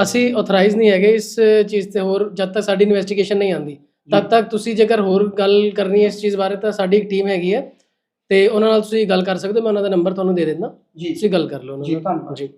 ਅਸੀਂ ਆਥੋਰਾਈਜ਼ ਨਹੀਂ ਹੈਗੇ ਇਸ ਚੀਜ਼ ਤੇ ਹੋਰ ਜਦ ਤੱਕ ਸਾਡੀ ਇਨਵੈਸਟੀਗੇਸ਼ਨ ਨਹੀਂ ਆਂਦੀ ਤਦ ਤੱਕ ਤੁਸੀਂ ਜੇਕਰ ਹੋਰ ਗੱਲ ਕਰਨੀ ਹੈ ਇਸ ਚੀਜ਼ ਬਾਰੇ ਤਾਂ ਸਾਡੀ ਇੱਕ ਟੀਮ ਹੈਗੀ ਹੈ ਤੇ ਉਹਨਾਂ ਨਾਲ ਤੁਸੀਂ ਗੱਲ ਕਰ ਸਕਦੇ ਹੋ ਮੈਂ ਉਹਨਾਂ ਦਾ ਨੰਬਰ ਤੁਹਾਨੂੰ ਦੇ ਦਿੰਦਾ। ਤੁਸੀਂ ਗੱਲ ਕਰ ਲਓ ਉਹਨਾਂ ਜੀ, ਨਾਲ। ਧੰਨਵਾਦ। ਜੀ।